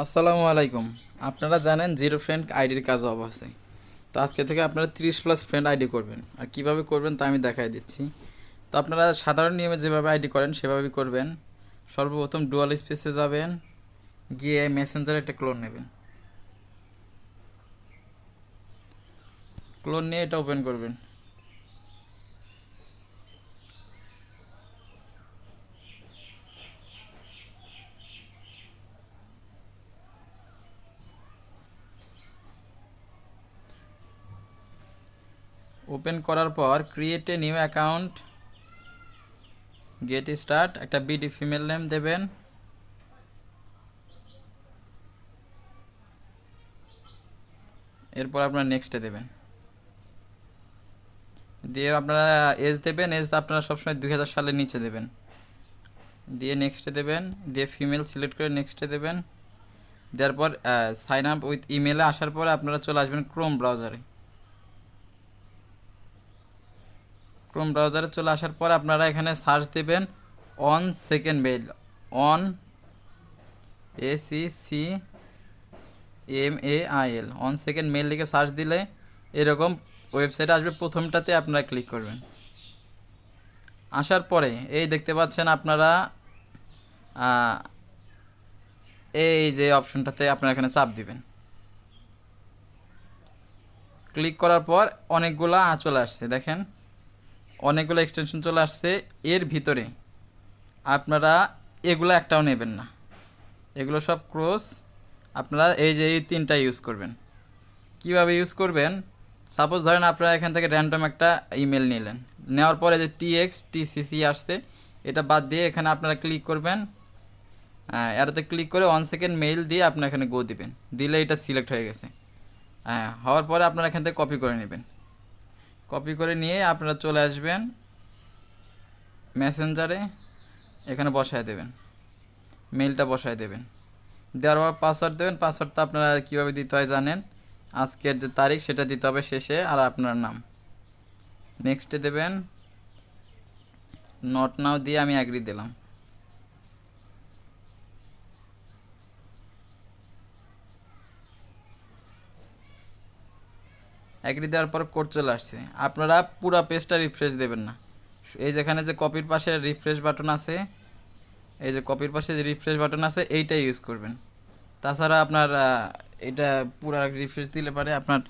আসসালামু আলাইকুম। আপনারা জানেন জিরো ফ্রেন্ড আইডির কাজ আছে। তো আজকে থেকে আপনারা তিরিশ প্লাস ফ্রেন্ড আইডি করবেন। আর কীভাবে করবেন তা আমি দেখাই দিচ্ছি। তো আপনারা সাধারণ নিয়মে যেভাবে আইডি করেন, সেভাবেই করবেন। সর্বপ্রথম ডুয়াল স্পেসে যাবেন। গিয়ে মেসেঞ্জারে একটা ক্লোন নেবেন। ক্লোন নিয়ে এটা ওপেন করবেন। ওপেন করার পর create new account get start একটা বিডি ফিমেল নেম দেবেন। এরপর আপনারা নেক্সটে দেবেন। দিয়ে আপনারা এজ দেবেন এজ আপনারা সবসময় দুই হাজার সালের নিচে দেবেন। দিয়ে নেক্সটে দেবেন, দিয়ে ফিমেল সিলেক্ট করে নেক্সটে দেবেন। দেওয়ার পর সাইন আপ উইথ ইমেলে আসার পরে আপনারা চলে আসবেন ক্রোম ব্রাউজারে ক্রোম ব্রাউজারে চলে আসার পর আপনারা এখানে সার্চ দেবেন on second mail on A C C M A I on second mail লিখে সার্চ দিলে এরকম ওয়েবসাইট আসবে, প্রথমটাতে আপনারা ক্লিক করবেন। আসার পরে এই দেখতে পাচ্ছেন আপনারা এই যে অপশনটাতে আপনারা এখানে চাপ দিবেন। ক্লিক করার পর অনেকগুলা চলে আসছে, দেখেন। অনেকগুলো এক্সটেনশন চলে আসছে, এর ভিতরে আপনারা এগুলো একটাও নেবেন না। এগুলো সব ক্রস আপনারা এই যে এই তিনটা ইউজ করবেন। কীভাবে ইউজ করবেন? সাপোজ ধরেন আপনারা এখান থেকে র্যান্ডম একটা ইমেল নিলেন। নেওয়ার পরে যে টিএক্স টিসিসি আসছে, এটা বাদ দিয়ে এখানে আপনারা ক্লিক করবেন। এটাতে ক্লিক করে ওয়ান সেকেন্ড মেইল দিয়ে আপনারা এখানে গো দিবেন। দিলে এটা সিলেক্ট হয়ে গেছে। হ্যাঁ হওয়ার পরে আপনারা এখান থেকে কপি করে নেবেন। কপি করে নিয়ে আপনারা চলে আসবেন মেসেঞ্জারে এখানে বসায় দেবেন। মেইলটা বসায় দেবেন। দেওয়ার পর পাসওয়ার্ড দেবেন পাসওয়ার্ডটা আপনারা কীভাবে দিতে হয় জানেন। আজকের যে তারিখ সেটা দিতে হবে শেষে আর আপনার নাম। নেক্সটে দেবেন নট নাও দিয়ে আমি অ্যাগ্রি দিলাম। অ্যাগ্রি দেওয়ার পর কোড চলে আসছে। আপনারা পুরো পেজটা রিফ্রেশ দেবেন না। এই যেখানে যে কপির পাশে রিফ্রেশ বাটন আছে, এই যে কপির পাশে যে রিফ্রেশ বাটন আছে এইটা ইউজ করবেন। তাছাড়া আপনার এটা পুরো রিফ্রেশ দিলে পারে আপনার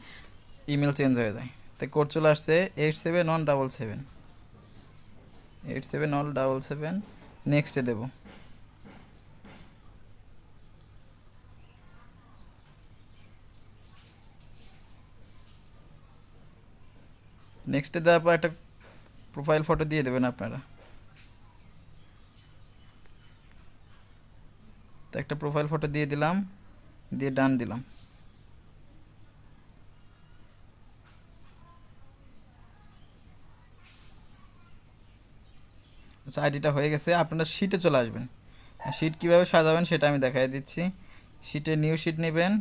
ইমেল চেঞ্জ হয়ে যায়। তো কোড চলে আসছে eight seven one double seven eight seven one double seven নেক্সটে দেবো। নেক্সটে দেওয়ার পর একটা প্রোফাইল ফটো দিয়ে দেবেন আপনারা। তো একটা প্রোফাইল ফটো দিয়ে দিলাম, দিয়ে ডান দিলাম। আচ্ছা আইডিটা হয়ে গেছে, আপনারা শিটে চলে আসবেন। শিট কীভাবে সাজাবেন সেটা আমি দেখাই দিচ্ছি। শিটে নিউ শিট নেবেন।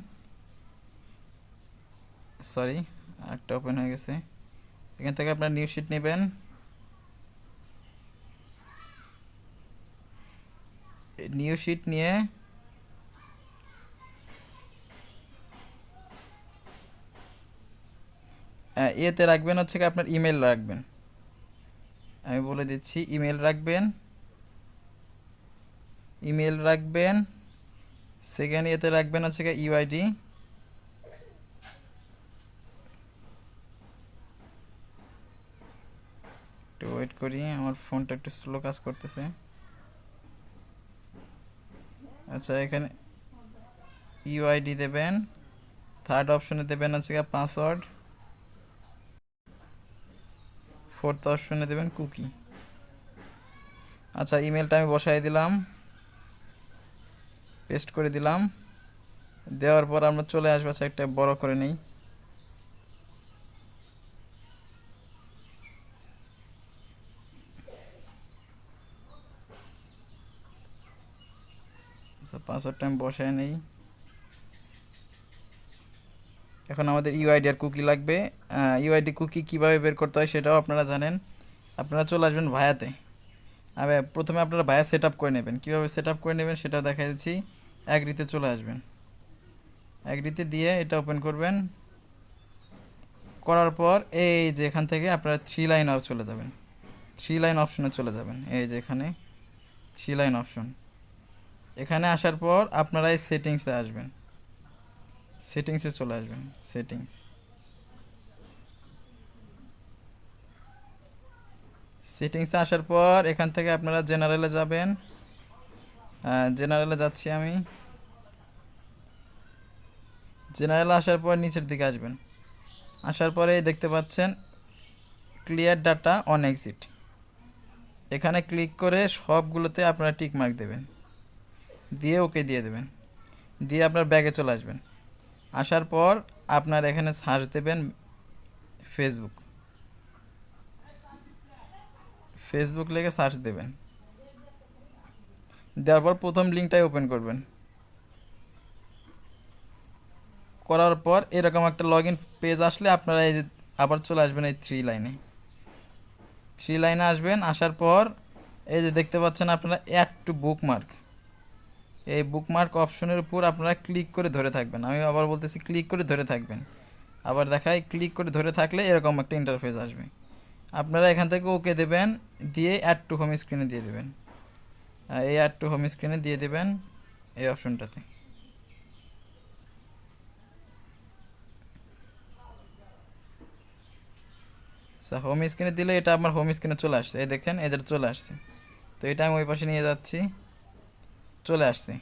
সরি একটা ওপেন হয়ে গেছে। এখান থেকে আপনার নিউ শিট নেবেন। নিউ শিট নিয়ে এতে রাখবেন হচ্ছে কি আপনার ইমেল রাখবেন। আমি বলে দিচ্ছি ইমেল রাখবেন। ইমেল রাখবেন। সেকেন্ড ইয়েতে রাখবেন হচ্ছে কি ইউআইডি একটু ওয়েট করি, আমার ফোনটা একটু স্লো কাজ করতেছে। আচ্ছা এখানে ইউআইডি দেবেন থার্ড অপশনে দেবেন হচ্ছে পাসওয়ার্ড ফোর্থ অপশনে দেবেন কুকি আচ্ছা ইমেলটা আমি বসাই দিলাম পেস্ট করে দিলাম। দেওয়ার পর আমরা চলে আসব আচ্ছা একটা বড় করে নেই। আচ্ছা পাসওয়ার্ডটা আমি বসায় নেই। এখন আমাদের ইউআইডি আর কুকি লাগবে। ইউআইডি কুকি কীভাবে বের করতে হয় সেটাও আপনারা জানেন। আপনারা চলে আসবেন ভায়াতে। আবে, প্রথমে আপনারা ভায়া সেট আপ করে নেবেন। কীভাবে সেট আপ করে নেবেন সেটাও দেখা দিচ্ছি। অ্যাগ্রিতে চলে আসবেন। অ্যাগ্রিতে দিয়ে এটা ওপেন করবেন। করার পর এই যে এখান থেকে আপনারা থ্রি লাইন চলে যাবেন। থ্রি লাইন অপশনে চলে যাবেন। এই যে এখানে থ্রি লাইন অপশন এখানে আসার পর আপনারা এই সেটিংসে আসবেন। সেটিংসে চলে আসবেন সেটিংস সেটিংসে আসার পর এখান থেকে আপনারা জেনারেলে যাবেন। জেনারেলে যাচ্ছি আমি। জেনারেলে আসার পর নিচের দিকে আসবেন। আসার পরে দেখতে পাচ্ছেন ক্লিয়ার ডাটা অন এক্সিট এখানে ক্লিক করে সবগুলোতে আপনারা টিক মার্ক দেবেন। দিয়ে ওকে দিয়ে দেবেন। দিয়ে আপনার ব্যাগে চলে আসবেন। আসার পর আপনার এখানে সার্চ দেবেন ফেসবুক ফেসবুক লেগে সার্চ দেবেন। দেওয়ার পর প্রথম লিঙ্কটাই ওপেন করবেন। করার পর এরকম একটা লগ ইন পেজ আসলে আপনারা এই যে আবার চলে আসবেন এই থ্রি লাইনে থ্রি লাইনে আসবেন, আসার পর এই যে দেখতে পাচ্ছেন আপনারা অ্যাড টু বুকমার্ক এই বুকমার্ক অপশনের উপর আপনারা ক্লিক করে ধরে থাকবেন। আমি আবার বলতেছি ক্লিক করে ধরে থাকবেন। আবার দেখাই ক্লিক করে ধরে থাকলে এরকম একটা ইন্টারফেস আসবে। আপনারা এখান থেকে ওকে দেবেন, দিয়ে অ্যাড টু হোম স্ক্রিনে দিয়ে দেবেন। এই অ্যাড টু হোম স্ক্রিনে দিয়ে দেবেন এই অপশনটাতে আচ্ছা হোম স্ক্রিনে দিলে এটা আমার হোম স্ক্রিনে চলে আসছে। এই দেখছেন এটা চলে আসছে। তো এটা আমি ওই পাশে নিয়ে যাচ্ছি। চলে আসছে।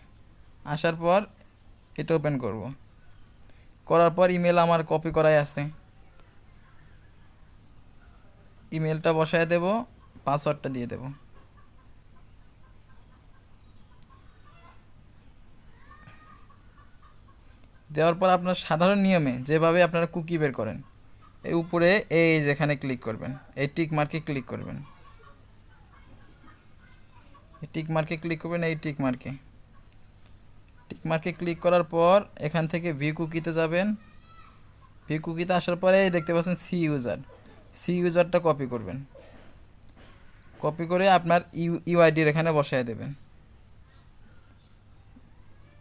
আসার পর এটা ওপেন করব। করার পর ইমেল আমার কপি করাই আছে। ইমেলটা বসায় দেব পাসওয়ার্ডটা দিয়ে দেব। দেওয়ার পর আপনার সাধারণ নিয়মে যেভাবে আপনারা কুকি বের করেন, এই উপরে এই যেখানে ক্লিক করবেন, এই টিক মার্কে ক্লিক করবেন। টিক মার্কে ক্লিক করবেন, এই টিক মার্কে টিক মার্কে ক্লিক করার পর এখান থেকে ভি কুকিতে যাবেন। ভি কুকিতে আসার পরে দেখতে পাচ্ছেন সি ইউজার সি ইউজারটা কপি করবেন। কপি করে আপনার ইউ ইউআইডির এখানে বসায় দেবেন।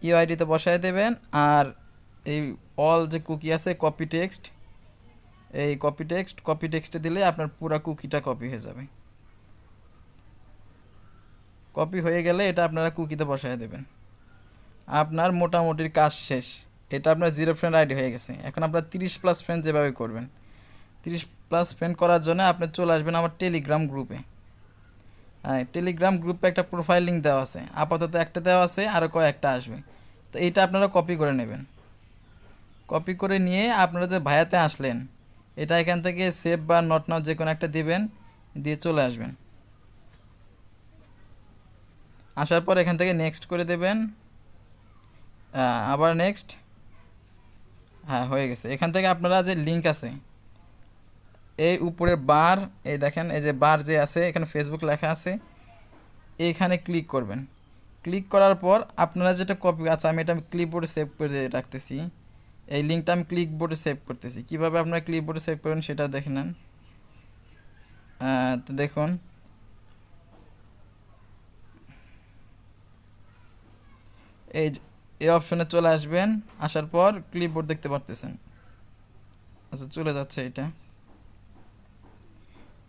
ইউআইডিতে বসায় দেবেন আর এই অল যে কুকি আছে কপি টেক্সট এই কপি টেক্সট কপি টেক্সটে দিলে আপনার পুরো কুকিটা কপি হয়ে যাবে। কপি হয়ে গেলে এটা আপনারা কুকিতে বসায় দেবেন। আপনার মোটামুটি কাজ শেষ। এটা আপনার জিরো ফ্রেন্ড আইডি হয়ে গেছে। এখন আপনার তিরিশ প্লাস ফ্রেন্ড যেভাবে করবেন। তিরিশ প্লাস ফ্রেন্ড করার জন্য আপনি চলে আসবেন আমার টেলিগ্রাম গ্রুপে হ্যাঁ টেলিগ্রাম গ্রুপে একটা প্রোফাইল লিঙ্ক দেওয়া আছে। আপাতত একটা দেওয়া আছে আরও কয়েকটা আসবে। তো এইটা আপনারা কপি করে নেবেন। কপি করে নিয়ে আপনারা যে ভায়াতে আসলেন, এটা এখান থেকে সেভ বা নট নাও যে কোনো একটা দিবেন, দিয়ে চলে আসবেন। আসার পর এখান থেকে নেক্সট করে দেবেন। আবার নেক্সট হ্যাঁ হয়ে গেছে। এখান থেকে আপনারা যে লিঙ্ক আছে, এই উপরের বার এই দেখেন, এই যে বার যে আছে, এখানে ফেসবুক লেখা আছে এইখানে ক্লিক করবেন। ক্লিক করার পর আপনারা যেটা কপি আছে আমি এটা ক্লিপবোর্ডে সেভ করে রাখতেছি। এই লিঙ্কটা আমি ক্লিক বোর্ডে সেভ করতেছি। কীভাবে আপনারা ক্লিক বোর্ডে সেভ করবেন সেটা দেখে নেন। তো দেখুন এই এই অপশনে চলে আসবেন, আসার পর ক্লিপবোর্ড দেখতে পারতেছেন। আচ্ছা চলে যাচ্ছে এটা।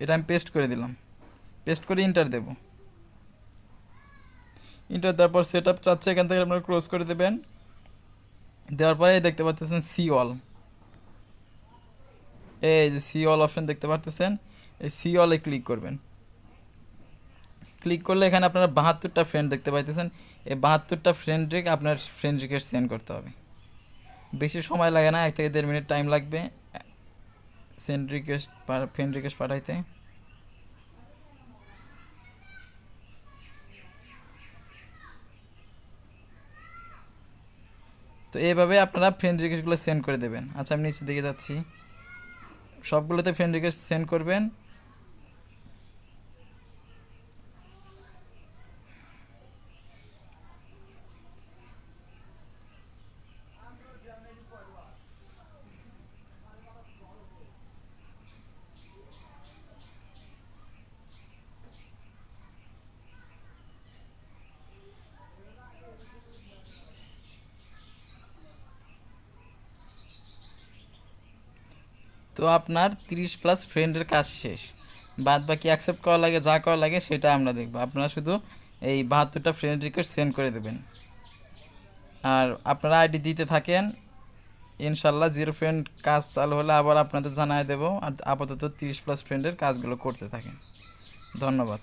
এটা আমি পেস্ট করে দিলাম। পেস্ট করে ইন্টার দেব। ইন্টার দেওয়ার পর সেট আপ চাচ্ছে, এখান থেকে আপনারা ক্লোজ করে দেবেন। দেওয়ার পরে দেখতে পাচ্ছেন সি অল এই যে সি অল অপশন দেখতে পাচ্ছেন এই সি অলে ক্লিক করবেন। ক্লিক করলে এখানে আপনারা বাহাত্তরটা ফ্রেন্ড দেখতে পাইতেছেন। এই বাহাত্তরটা ফ্রেন্ড রেখে আপনার ফ্রেন্ড রিকোয়েস্ট সেন্ড করতে হবে। বেশি সময় লাগে না, এক থেকে দেড় মিনিট টাইম লাগবে সেন্ড রিকোয়েস্ট ফ্রেন্ড রিকোয়েস্ট পাঠাইতে। তো এইভাবে আপনারা ফ্রেন্ড রিকোয়েস্টগুলো সেন্ড করে দেবেন। আচ্ছা আমি নিচে দিকে যাচ্ছি। সবগুলোতে ফ্রেন্ড রিকোয়েস্ট সেন্ড করবেন। তো আপনার তিরিশ প্লাস ফ্রেন্ডের কাজ শেষ। বাদ বাকি অ্যাকসেপ্ট করা লাগে, যা করা লাগে, সেটা আমরা দেখব। আপনারা শুধু এই বাহাত্তরটা ফ্রেন্ড রিকোয়েস্ট সেন্ড করে দেবেন। আর আপনারা আইডি দিতে থাকেন। ইনশাল্লাহ জিরো ফ্রেন্ড কাজ চালু হলে আবার আপনাদের জানায় দেবো। আর আপাতত তিরিশ প্লাস ফ্রেন্ডের কাজগুলো করতে থাকেন। ধন্যবাদ।